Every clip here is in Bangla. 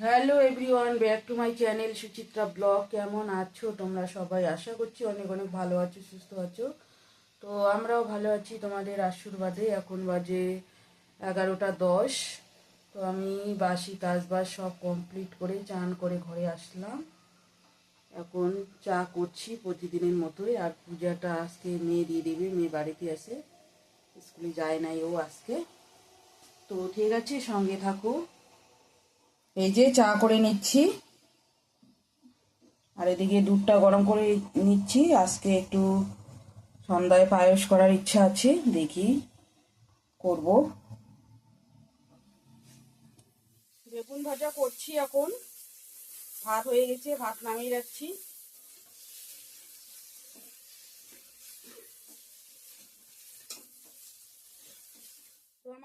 Hello everyone back to my channel Suchitra blog কেমন আছো? তোমরা সবাই আশা করছি অনেক অনেক ভালো আছো, সুস্থ আছো। তো আমরাও ভালো আছি তোমাদের আশীর্বাদে। এখন বাজে এগারোটা দশ। তো আমি বাসি কাজবাজ সব কমপ্লিট করে চান করে ঘরে আসলাম। এখন চা করছি প্রতিদিনের মতোই। আর পূজাটা আজকে মেয়ে দিয়ে দেবে, মেয়ে বাড়িতে আসে স্কুলে যায় নাই ও আজকে। তো ঠিক আছে, সঙ্গে থাকো। এই যে চা করে নিচ্ছি। আর এদিকে দুধটা গরম করে নিচ্ছি। আজকে একটু সন্ধ্যায় পায়েস করার ইচ্ছা আছে, দেখি করব। বেগুন ভাজা করছি এখন। ভাত হয়ে গেছে, ভাত নামিয়ে রাখছি।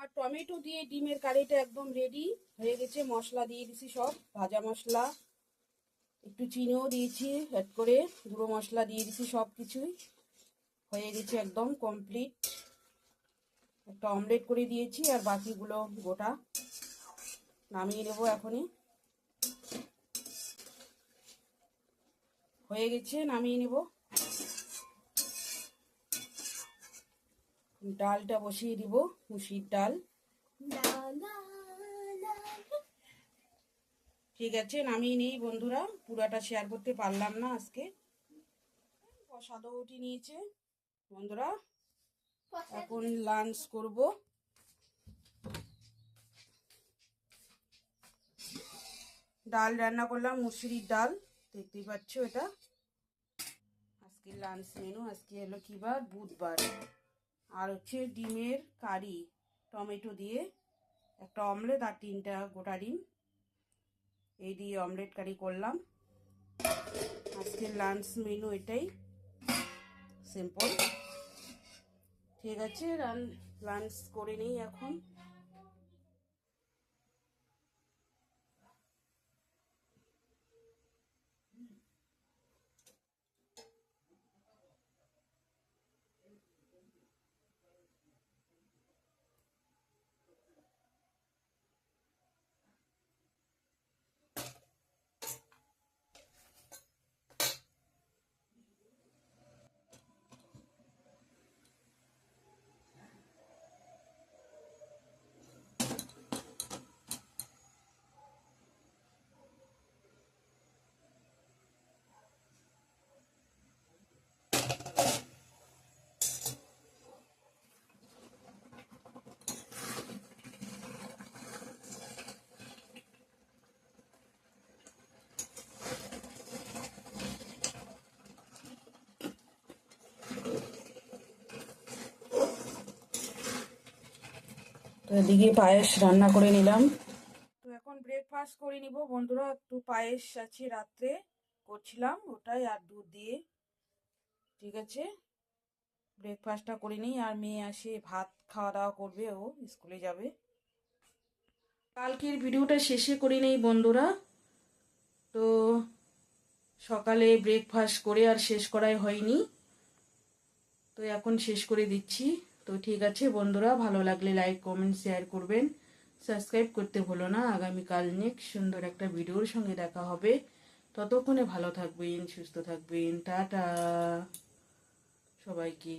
আমার টমেটো দিয়ে ডিমের কারিটা একদম রেডি হয়ে গেছে, মশলা দিয়ে দিছি সব। ভাজা মশলা, একটু চিনিও দিয়েছি অ্যাড করে গুঁড়ো মশলা দিয়ে দিছি সব কিছুই। হয়ে গেছে একদম কমপ্লিট একটা অমলেট করে দিয়েছি আর বাকিগুলো গোটা। নামিয়ে নেব এখনই। হয়ে গেছে, নামিয়ে নেব। ডালটা বসিয়ে দিব, মুসির ডাল। ঠিক আছে, নামিয়ে নেই বন্ধুরা, পুরাটা শেয়ার করতে পারলাম না আজকে। প্রসাদও উঠে নিয়েছে, বন্ধুরা। এখন লাঞ্চ করব। ডাল রান্না করলাম, মুসুরির ডাল, দেখতেই পাচ্ছ এটা। আজকে লাঞ্চ মেনু আজকে হলো কি বার? বুধবার। আর হচ্ছে ডিমের কারি, টমেটো দিয়ে একটা অমলেট আর তিনটা গোটা ডিম। এই দিয়ে অমলেট কারি করলাম। আজকের লাঞ্চ মেনু এটাই। সিম্পল ঠিক আছে লাঞ্চ করে নিই এখন। এদিকে পায়েস রান্না করে নিলাম। তো এখন ব্রেকফাস্ট করে নিব। বন্ধুরা, একটু পায়েস আছে রাত্রে, করছিলাম ওটাই আর দুধ দিয়ে। ঠিক আছে? ব্রেকফাস্টটা করে নিই। আর মেয়ে আসে ভাত খাওয়া দাওয়া করবে, ও স্কুলে যাবে। কালকের ভিডিওটা শেষে করে নেই বন্ধুরা। তো সকালে ব্রেকফাস্ট করে আর শেষ করাই হয়নি। তো এখন শেষ করে দিচ্ছি। তো ঠিক আছে বন্ধুরা, ভালো লাগলে লাইক কমেন্ট শেয়ার করবেন। সাবস্ক্রাইব করতে ভুলো না, আগামীকাল নেক্সট সুন্দর একটা ভিডিওর সঙ্গে দেখা হবে। ততক্ষণে ভালো থাকবেন, সুস্থ থাকবেন, টাটা। সবাইকে।